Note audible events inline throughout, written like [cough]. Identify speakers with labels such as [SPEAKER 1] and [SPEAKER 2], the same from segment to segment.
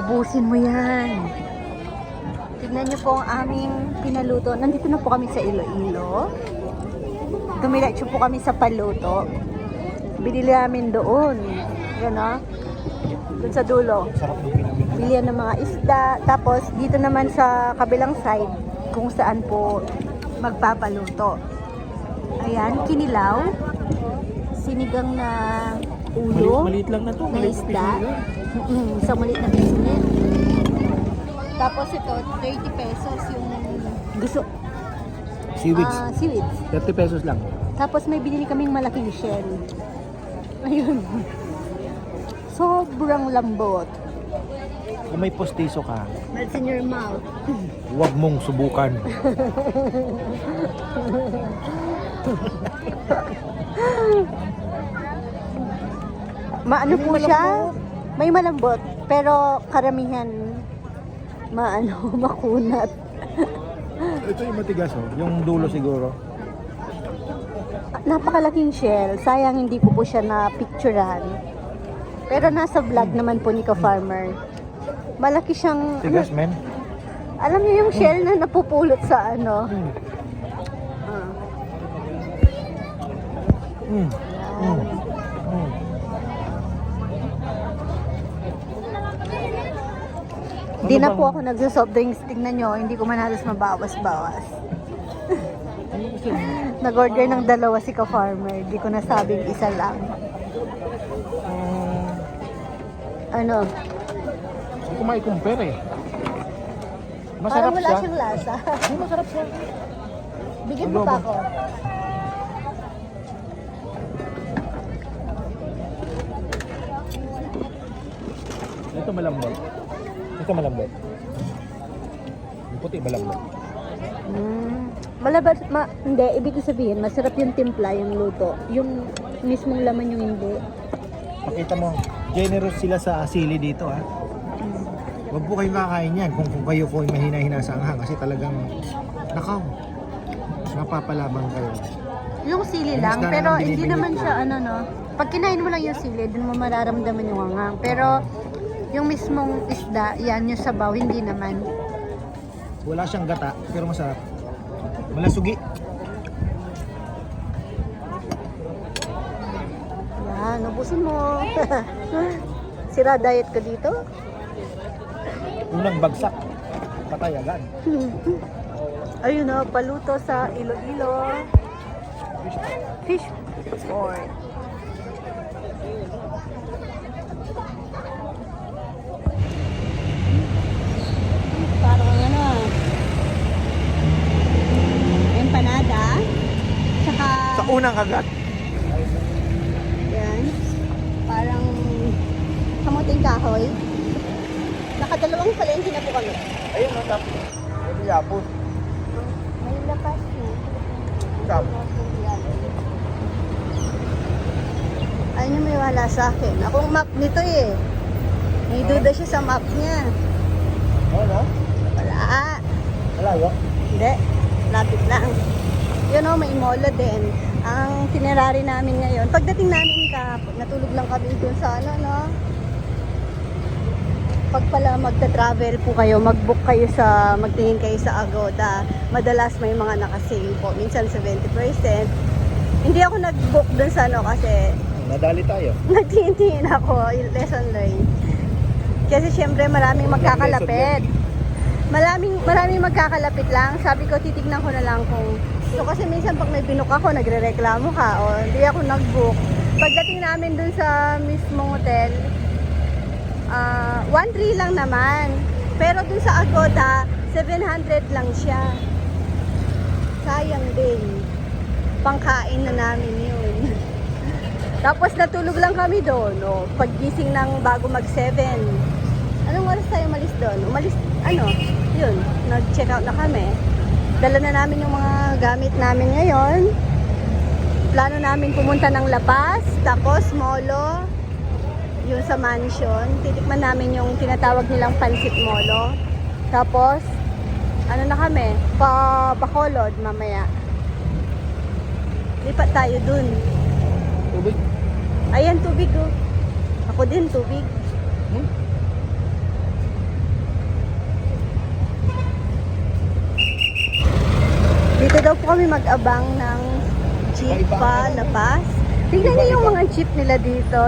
[SPEAKER 1] Ubusin mo yan. Tignan niyo po ang aming pinaluto. Nandito na po kami sa Iloilo. Dumiretso po kami sa paluto. Binili namin doon. Yan o. Doon sa dulo. Bilihan ng mga isda. Tapos dito naman sa kabilang side kung saan po magpapaluto. Ayan, kinilaw. Sinigang na ulo.
[SPEAKER 2] Maliit, maliit lang na to.
[SPEAKER 1] na
[SPEAKER 2] Maliit
[SPEAKER 1] isda.
[SPEAKER 2] piso.
[SPEAKER 1] Mm, isang maliit na biscuit. Tapos ito, 30 pesos yung gusto.
[SPEAKER 2] Seaweeds.
[SPEAKER 1] Ah, seaweeds.
[SPEAKER 2] 30 pesos lang.
[SPEAKER 1] Tapos may binili kaming malaking shell. Ayun. Sobrang lambot.
[SPEAKER 2] Kung may postiso ka,
[SPEAKER 1] Melts in your mouth.
[SPEAKER 2] huwag mong subukan. [laughs]
[SPEAKER 1] Maano po siya? May malambot. Pero karamihan maano, [laughs] makunat.
[SPEAKER 2] Ito yung matigas oh. Yung dulo siguro.
[SPEAKER 1] Napakalaking shell. Sayang hindi ko po siya na-picturean. Pero nasa vlog naman po ni Ka-Farmer. Malaki siyang...
[SPEAKER 2] Tigas, men.
[SPEAKER 1] Alam niyo yung shell na napupulot sa ano?
[SPEAKER 2] Mm.
[SPEAKER 1] Yan.
[SPEAKER 2] Mm.
[SPEAKER 1] Hindi
[SPEAKER 2] Ano
[SPEAKER 1] na
[SPEAKER 2] bang-
[SPEAKER 1] po ako nagsa-soft drinks. Tingnan nyo, hindi ko man halos mabawas-bawas. [laughs] Nag-order ng dalawa si Ka-Farmer. Hindi ko nasabing isa lang. Ano?
[SPEAKER 2] Hindi ko mai-compare eh.
[SPEAKER 1] Parang
[SPEAKER 2] Masarap
[SPEAKER 1] wala
[SPEAKER 2] siya.
[SPEAKER 1] siyang lasa.
[SPEAKER 2] Masarap siya.
[SPEAKER 1] Bigyan mo pa ako.
[SPEAKER 2] Ito malambot. Ito malambot. Yung puti malambot.
[SPEAKER 1] Mm. Malabas, ma, hindi, ibig sabihin, masarap yung timpla, yung luto. Yung mismong laman yung hindi.
[SPEAKER 2] Pakita mo, generous sila sa sili dito ha. Huwag po kayong kakain yan kung, kung kayo po ay mahina-hina sa anghang kasi talagang nakaw. Mapapalabang kayo.
[SPEAKER 1] Yung sili
[SPEAKER 2] Yung
[SPEAKER 1] lang, pero hindi
[SPEAKER 2] binibili
[SPEAKER 1] naman
[SPEAKER 2] ko.
[SPEAKER 1] siya ano no. Pag kinain mo lang yung sili, dun mo mararamdaman yung angang. Pero yung mismong isda, yan yung sabaw, hindi naman.
[SPEAKER 2] Wala siyang gata pero masarap. Malasugi.
[SPEAKER 1] Yan, ubusin mo. [laughs] Sira diet ka dito?
[SPEAKER 2] Unang bagsak. Patay agad. [laughs]
[SPEAKER 1] Ayun na, paluto sa Iloilo. Fish sport. Parang ano ah. Empanada. Tsaka,
[SPEAKER 2] Sa unang kagat.
[SPEAKER 1] yan. Parang kamuting kahoy. Nakadalawang palengke na po kami.
[SPEAKER 2] Ayun o, tapos. Ito yapon.
[SPEAKER 1] May lapas na.
[SPEAKER 2] Tapos.
[SPEAKER 1] Ayun yung may wala sa akin. Akong map nito eh. May duda siya sa map niya.
[SPEAKER 2] Ano?
[SPEAKER 1] Wala.
[SPEAKER 2] Malayo?
[SPEAKER 1] Hindi. Lapit lang. Yun o, may molo din. Ang tinerary namin ngayon, pagdating namin ka, natulog lang kami dun sa ano, no? Pag pala magta-travel po kayo, mag-book kayo sa, magtingin kayo sa Agoda. Madalas may mga nakasale po. Minsan 70%. Hindi ako nag-book dun sa ano kasi
[SPEAKER 2] Nadali tayo. [laughs]
[SPEAKER 1] nagtingin ako lesson learned. Kasi syempre maraming magkakalapit. Maraming maraming magkakalapit lang. Sabi ko titignan ko na lang kung So kasi minsan pag may binuk ako, nagrereklamo ka o hindi ako nag-book. Pagdating namin dun sa mismong hotel, ah 1.3 lang naman. Pero dun sa Agoda, 700 lang siya. Sayang din. Pangkain na namin yun. [laughs] Tapos natulog lang kami doon, no? Paggising ng bago mag-7. Anong oras tayo umalis doon? Umalis, ano, yun, nag-check out na kami. Dala na namin yung mga gamit namin ngayon. Plano namin pumunta ng La Paz, tapos Molo, yung sa mansion. Titikman namin yung tinatawag nilang pansit Molo. Tapos, ano na kami, pa Bacolod mamaya. Lipat tayo dun.
[SPEAKER 2] Tubig.
[SPEAKER 1] Ayan, tubig oh. Ako din, tubig.
[SPEAKER 2] Hmm?
[SPEAKER 1] Daw po kami mag-abang ng jeep pa, labas. Tingnan niyo yung mga jeep nila dito.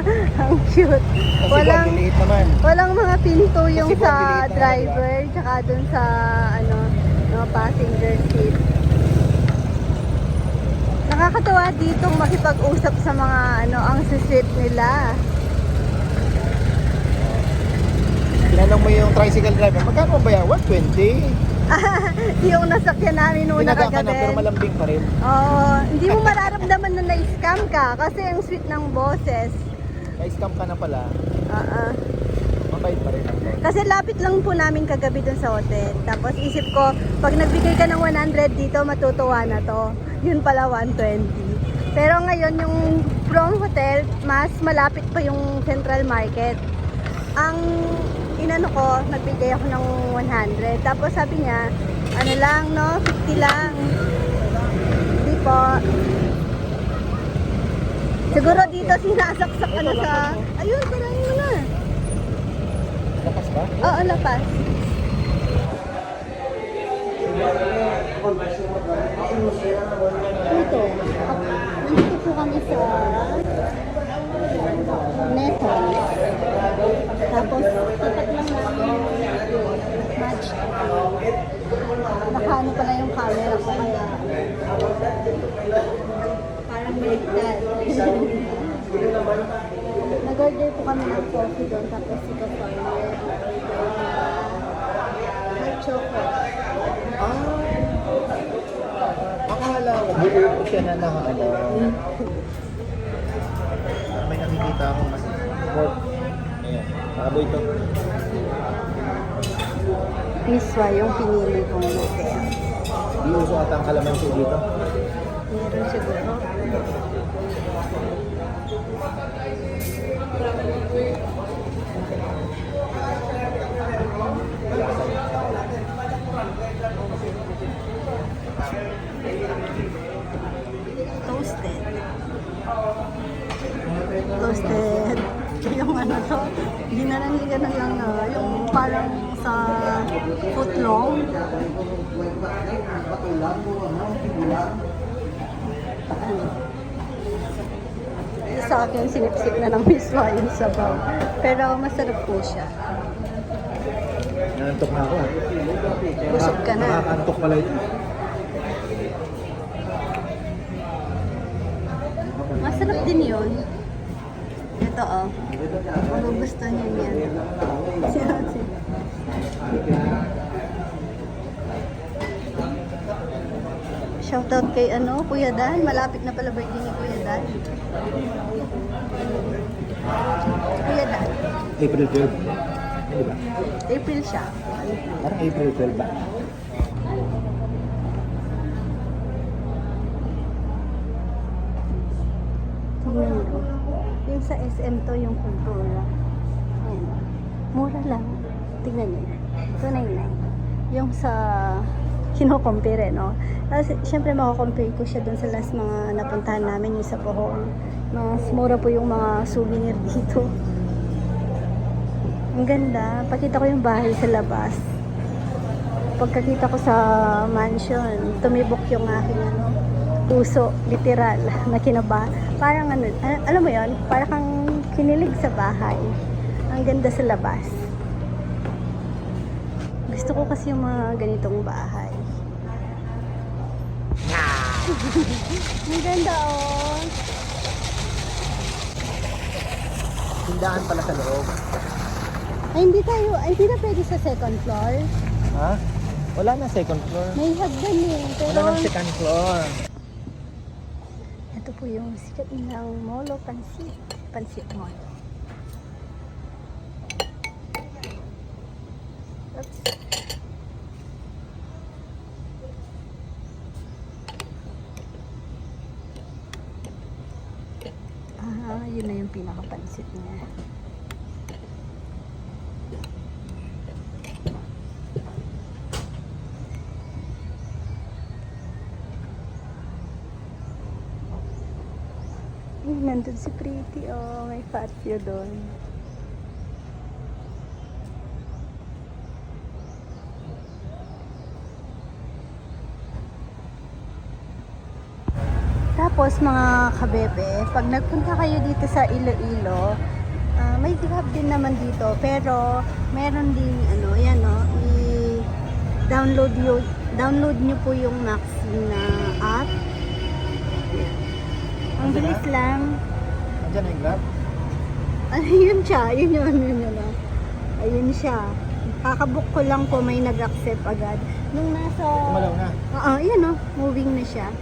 [SPEAKER 1] [laughs] Ang cute.
[SPEAKER 2] Kasi
[SPEAKER 1] Walang,
[SPEAKER 2] naman.
[SPEAKER 1] walang mga pinto yung
[SPEAKER 2] Kasi
[SPEAKER 1] sa
[SPEAKER 2] na,
[SPEAKER 1] driver, tsaka dun sa, ano, no, passenger seat. Nakakatawa dito makipag-usap sa mga, ano, ang sweet nila.
[SPEAKER 2] Tinanong mo yung tricycle driver, magkano ba yan? 120? [laughs]
[SPEAKER 1] yung nasakyan namin
[SPEAKER 2] Tinaga ka na pero malambing pa rin.
[SPEAKER 1] Oo, hindi mo mararamdaman na na-scam ka kasi ang sweet ng boses.
[SPEAKER 2] Na-scam ka na pala,
[SPEAKER 1] Oo.
[SPEAKER 2] mabait pa rin.
[SPEAKER 1] Kasi lapit lang po namin kagabi dun sa hotel. Tapos isip ko, pag nagbigay ka ng 100 dito, matutuwa na to. Yun pala 120. Pero ngayon, yung from hotel, mas malapit pa yung central market. Ang inano ko, nagbigay ako ng 100. Tapos sabi niya, ano lang, no? 50 lang. Hindi po. Siguro dito sinasaksak ano sa... Ayun, parahin mo na.
[SPEAKER 2] Lakas ba?
[SPEAKER 1] Oo, lapas. Dito. Nandito po kami sa Neton. Tapos, tapat lang namin match. Nakaano pala yung camera ko kaya parang medical. [laughs] Nag-order po kami ng coffee doon tapos si Kafarmer. Hot chocolate.
[SPEAKER 2] Ah! Akala ko, buo ko siya na nakaano. [laughs] May nakikita akong mas pork. Ayan, baboy to.
[SPEAKER 1] Miswa yung pinili kong hotel.
[SPEAKER 2] Di uso ata ang kalamansi dito.
[SPEAKER 1] Meron siguro. Toasted. Toasted. [laughs] Yung ano to, ginananigan na lang na, yung parang sa footlong. Sa akin, sinipsip na ng miswa yung sabaw. Pero masarap po siya.
[SPEAKER 2] Nanantok na ako ah.
[SPEAKER 1] Busog ka na.
[SPEAKER 2] Nakakantok pala ito.
[SPEAKER 1] Masarap din yun. Ito oh. Magugustuhan niyo yan. Si [laughs] Ate. Shoutout kay ano, Kuya Dan. Malapit na pala birthday ni Kuya Dan. Kuya Dan.
[SPEAKER 2] April 12. Di ba?
[SPEAKER 1] April siya.
[SPEAKER 2] Parang April 12 ba?
[SPEAKER 1] Yung sa SM to, yung kultura. Mura lang. Tingnan niyo. 299. Yung sa kinocompare, no? Kasi, syempre, makakompare ko siya dun sa last mga napuntahan namin, yung sa Bohol. Mas mura po yung mga souvenir [laughs] dito. Ang ganda. Pakita ko yung bahay sa labas. Pagkakita ko sa mansion, tumibok yung aking ano, puso, literal, na kinaba. Parang ano, al- alam mo yon parang kang kinilig sa bahay. Ang ganda sa labas. Gusto ko kasi yung mga ganitong bahay. Ang ganda oh.
[SPEAKER 2] Tindahan pala sa loob.
[SPEAKER 1] Ay, hindi tayo, ay, hindi na pwede sa second floor.
[SPEAKER 2] Ha? Wala na second floor.
[SPEAKER 1] May hagdan eh. Pero,
[SPEAKER 2] Wala nang second floor.
[SPEAKER 1] ito po yung sikat nilang Molo Pansit. Pansit Mall. Oops. Ah, yun na yung pinakapansit niya. Nandun si Pretty, oh. May patio doon. Tapos mga kabebe, pag nagpunta kayo dito sa Iloilo, ah, may grab din naman dito. Pero meron din ano, yan no, i-download yo download nyo po yung Maxi na app. Ang bilis lang.
[SPEAKER 2] Nandiyan na yung grab?
[SPEAKER 1] Ano [laughs] yun siya? Yun yun, yun yun. ah. Ayun siya. Kakabook ko lang po may nag-accept agad. Nung nasa...
[SPEAKER 2] Kumalaw na.
[SPEAKER 1] Oo, yun oh, moving na siya.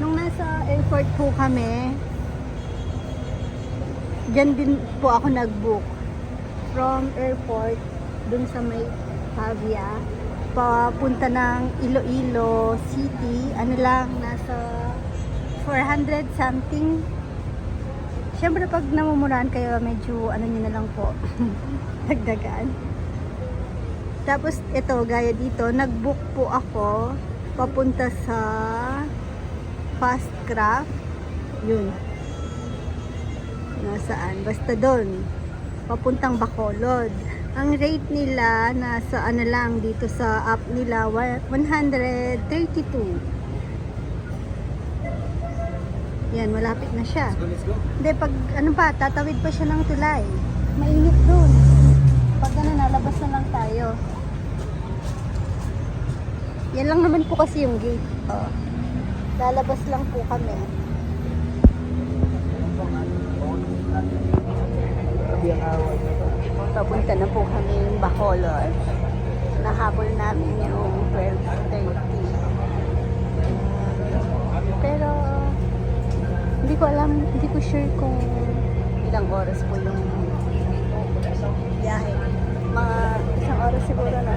[SPEAKER 1] Nung nasa airport po kami, dyan din po ako nag-book. From airport, dun sa may Pavia, papunta ng Iloilo City, ano lang, nasa 400 something. Siyempre pag namumurahan kayo, medyo ano nyo na lang po, [laughs] dagdagan. Tapos ito, gaya dito, nag-book po ako papunta sa Fast Craft. Yun. Nasaan? Basta doon. Papuntang Bacolod. Ang rate nila nasa ano lang dito sa app nila wa- 132. Yan, malapit na siya.
[SPEAKER 2] Let's go, let's go.
[SPEAKER 1] Hindi, pag ano pa, tatawid pa siya ng tulay. Mainit doon. Pag ano, nalabas na lang tayo. Yan lang naman po kasi yung gate. Oh. Lalabas lang po kami. Papunta na po kami yung Bacolod. Nahabol namin yung 12.30. Pero, hindi ko alam, hindi ko sure kung ilang oras po yung biyahe. Mga isang oras siguro na.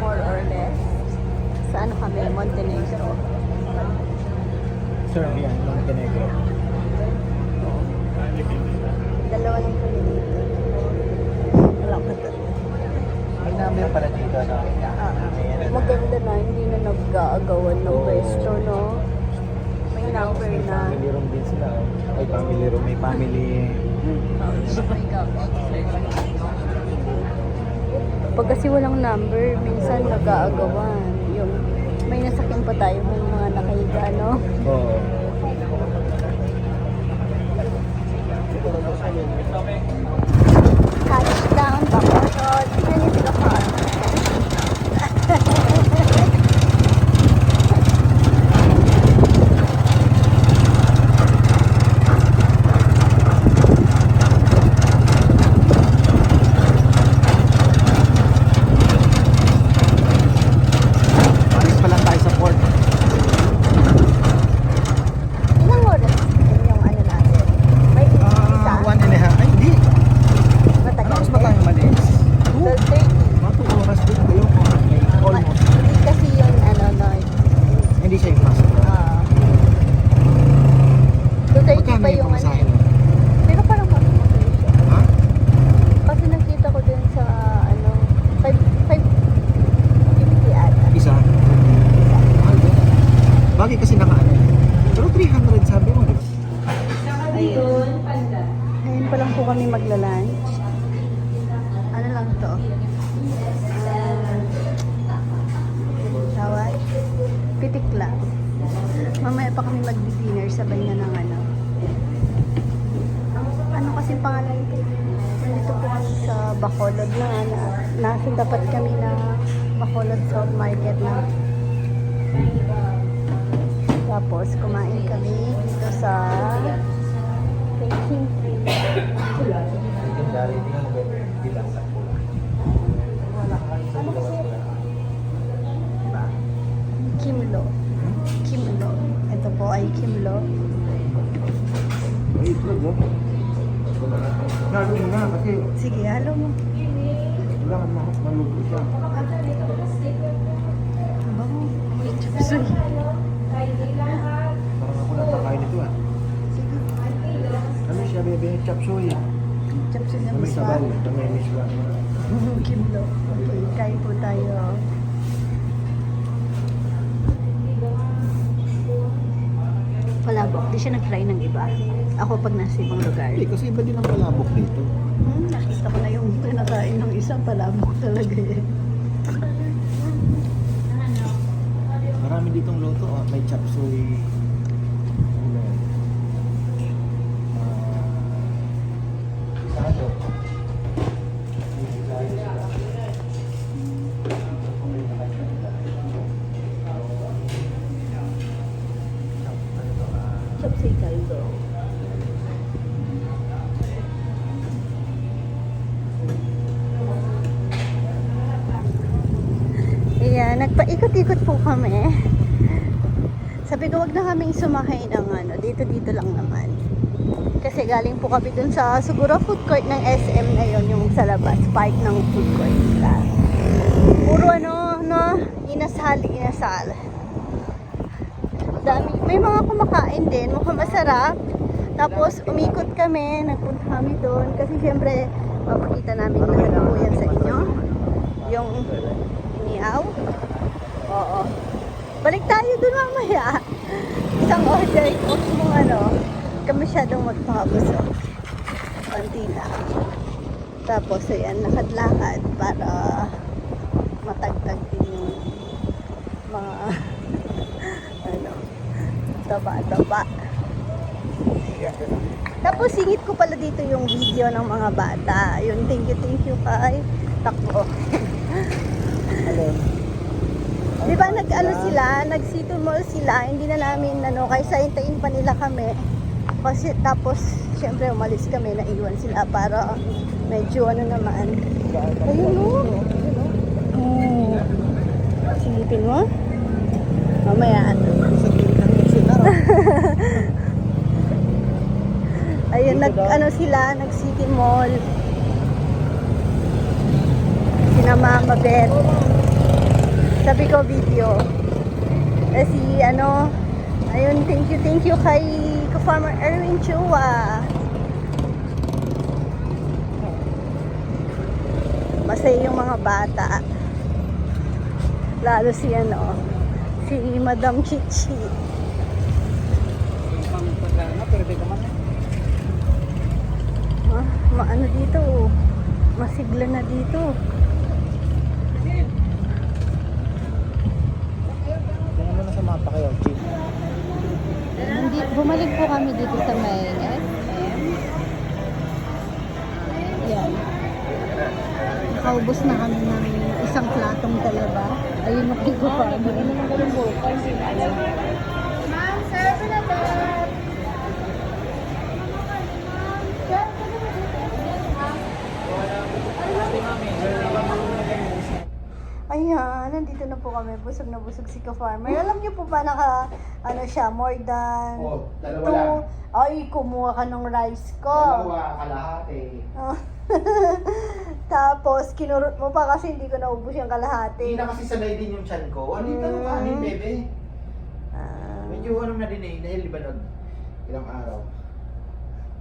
[SPEAKER 1] More or less. Sa ano kami, Montenegro.
[SPEAKER 2] Serbia, Montenegro.
[SPEAKER 1] Dalawa lang kami dito. Wala ko to.
[SPEAKER 2] May number pala dito, no? Ayan.
[SPEAKER 1] Maganda na, hindi na nag-aagawan ng pwesto, no? May number
[SPEAKER 2] May
[SPEAKER 1] na.
[SPEAKER 2] family room din sila. oh. May family room, may family...
[SPEAKER 1] Pag kasi walang number, minsan nag-aagawan. Yung may nasakyan pa tayo may mga nakahiga, no?
[SPEAKER 2] Oo.
[SPEAKER 1] Touchdown, Bacolod. Tingnan niyo sila pa.
[SPEAKER 2] Alis pa lang tayo sa port.
[SPEAKER 1] Ilang oras yung ano natin? May isa?
[SPEAKER 2] Ah, one and a half. Ay, hindi.
[SPEAKER 1] Matagal
[SPEAKER 2] Tapos ba tayo malis? Two.
[SPEAKER 1] 12.30.
[SPEAKER 2] Mga two oras din kayo. Okay, almost.
[SPEAKER 1] Hindi kasi yung ano, no?
[SPEAKER 2] Hindi siya yung fast.
[SPEAKER 1] Ah. 2.30
[SPEAKER 2] Magkano
[SPEAKER 1] pa
[SPEAKER 2] yung
[SPEAKER 1] yung ano.
[SPEAKER 2] pamasahe mo?
[SPEAKER 1] Pero parang mamamagal siya.
[SPEAKER 2] Ha?
[SPEAKER 1] Kasi nakita ko din sa ano, 5, 550 ata.
[SPEAKER 2] Isa. Mahal din. Bagay kasi nakaano. eh. Pero 300 sabi mo. di ba?
[SPEAKER 1] Ayun. Ayun pa lang po kami magla-lunch. Ano lang to? Ah, tawag? Pitik lang. Mamaya pa kami mag-dinner sabay na ng ano. Ano kasi pangalan ko? Nandito po kami sa Bacolod na ano. Nasa dapat kami na Bacolod South Market na. Tapos kumain kami dito sa Thinking
[SPEAKER 2] Legendary din ang bilang sa pulang.
[SPEAKER 1] Wala. Ano kasi? Kimlo. Kimlo. Ito po ay Kimlo.
[SPEAKER 2] Ay, ito ba? Lalo mo na kasi
[SPEAKER 1] Sige, halo mo.
[SPEAKER 2] kailangan ma- maluto siya.
[SPEAKER 1] Bango. May chapsuy.
[SPEAKER 2] Parang ako lang kakain nito ah.
[SPEAKER 1] Sige.
[SPEAKER 2] Ano siya, bebe? Chop suey.
[SPEAKER 1] Chapsuy na
[SPEAKER 2] Na may
[SPEAKER 1] miswa.
[SPEAKER 2] sabaw, may miswa. [laughs]
[SPEAKER 1] Kimlo. Okay, kain po tayo. Palabok. Di siya nag-try ng iba. Ako pag nasa ibang lugar.
[SPEAKER 2] Hindi, kasi iba din ang palabok dito.
[SPEAKER 1] Hmm, nakita ko na yung kinakain ng isang palabok [laughs] talaga eh.
[SPEAKER 2] Marami ditong luto. Oh. May chop
[SPEAKER 1] Nagpaikot-ikot po kami. Sabi ko, wag na kaming sumakay ng ano, dito-dito lang naman. Kasi galing po kami dun sa, siguro food court ng SM na yon yung sa labas, park ng food court nila. Puro ano, no, inasal, inasal. Dami, may mga kumakain din, mukhang masarap. Tapos umikot kami, nagpunta kami doon kasi syempre papakita namin lahat po yan sa inyo. Yung Niaw? Oo. Balik tayo dun mamaya. Isang order ko mong ano, ka masyadong magpakabusog. Konti lang. Tapos ayan, lakad-lakad para matagtag din yung mga [laughs] ano, taba-taba. Tapos singit ko pala dito yung video ng mga bata. Yun, thank you, thank you kay Takbo.
[SPEAKER 2] Alin?
[SPEAKER 1] Di ba nag-ano sila, nag-city mall sila, hindi na namin ano, kaysa hintayin pa nila kami. Kasi tapos, syempre umalis kami, naiwan sila para medyo ano naman. Ayun o. Oh. Silipin mo? Mamaya. [laughs] Ayun, nag, ano sila, nag-city mall. Sina Mama Beth. Sabi ko video. Eh si ano, ayun, thank you, thank you kay ka-farmer Erwin Chua. Masaya yung mga bata. Lalo si ano, si Madam Chichi. Ma, maano dito, masigla na dito.
[SPEAKER 2] Sa mapa kayo, Chief.
[SPEAKER 3] Hindi, bumalik po kami dito sa may SM. Yan. Nakaubos na kami ng isang platong talaba. Ayun, nakiko pa.
[SPEAKER 1] Ayan, nandito na po kami. Busog na busog si ka-farmer. Alam niyo po ba naka, ano siya, more than
[SPEAKER 2] Oh, dalawa
[SPEAKER 1] two.
[SPEAKER 2] lang.
[SPEAKER 1] Ay, kumuha ka ng rice ko.
[SPEAKER 2] Dalawa, kalahati.
[SPEAKER 1] Oh. [laughs] Tapos, kinurot mo pa kasi hindi ko naubos yung kalahati.
[SPEAKER 2] Hindi na kasi sanay din yung chan ko. Ano yung ganun kanin, bebe?
[SPEAKER 1] Ah.
[SPEAKER 2] Medyo ano na din eh, dahil di ba nag ilang araw.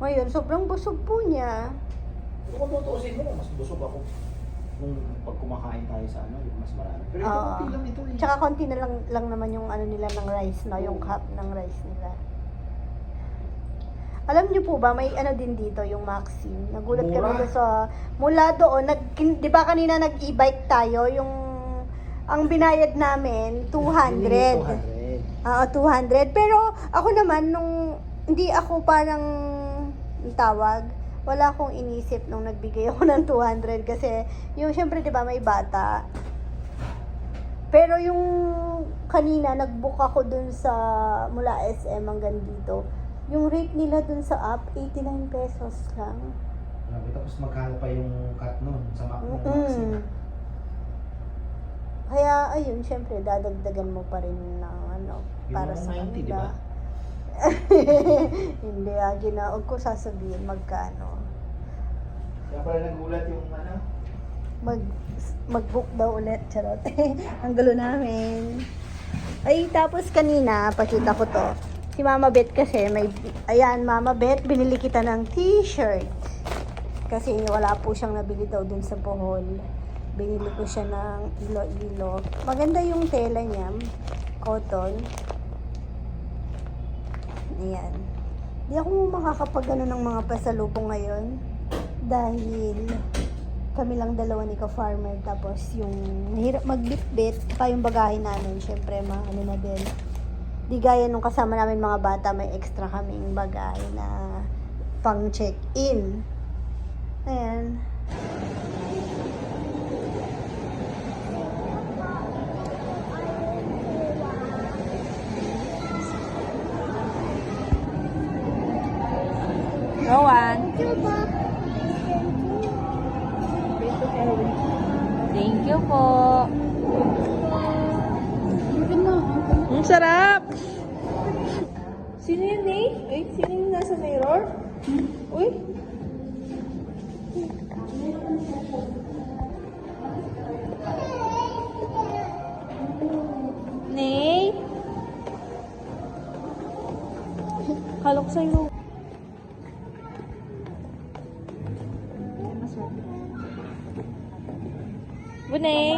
[SPEAKER 1] ngayon, sobrang busog po niya.
[SPEAKER 2] Kung tutuusin mo, mas busog ako. Nung pag kumakain tayo sa ano, yung mas marami. Pero ito,
[SPEAKER 1] Oo.
[SPEAKER 2] konti lang ito eh.
[SPEAKER 1] Tsaka konti na lang, lang naman yung ano nila ng rice, no? Yung cup ng rice nila. Alam niyo po ba, may ano din dito, yung Maxim. Nagulat kami
[SPEAKER 2] Mura.
[SPEAKER 1] doon sa, mula doon, nag, kin- di ba kanina nag-e-bike tayo, yung, ang binayad namin, 200.
[SPEAKER 2] 200.
[SPEAKER 1] Oo, 200. Pero ako naman, nung hindi ako parang ang tawag, wala akong inisip nung nagbigay ako ng 200 kasi yung syempre 'di ba may bata. Pero yung kanina nagbook ako dun sa mula SM hanggang dito. Yung rate nila dun sa app 89 pesos lang.
[SPEAKER 2] Grabe, tapos magkano pa yung cut nun sa Mac
[SPEAKER 1] Mm-mm.
[SPEAKER 2] Maxim.
[SPEAKER 1] Kaya ayun, syempre dadagdagan mo pa rin ng ano
[SPEAKER 2] Yung
[SPEAKER 1] para sa
[SPEAKER 2] 90, di ba? [laughs] [laughs]
[SPEAKER 1] Hindi, ah, ginaog ko sasabihin magkano.
[SPEAKER 2] Kaya pala nagulat yung ano.
[SPEAKER 1] Mag, mag-book daw ulit, charot. [laughs] Ang gulo namin. Ay, tapos kanina, pakita ko to. Si Mama Bet kasi, may, ayan, Mama Bet, binili kita ng t-shirt. Kasi wala po siyang nabili daw dun sa Bohol. Binili ko siya ng ilo-ilo. Maganda yung tela niya, cotton. Ayan. Di ako makakapag ano ng mga pasalubong ngayon. Dahil kami lang dalawa ni ka-farmer. Tapos yung mahirap magbitbit. Pa yung bagahe namin. Syempre, mga ano na din. Di gaya nung kasama namin mga bata, may extra kaming bagahe na pang check-in. Ayan. Kalok sa'yo. Bunay?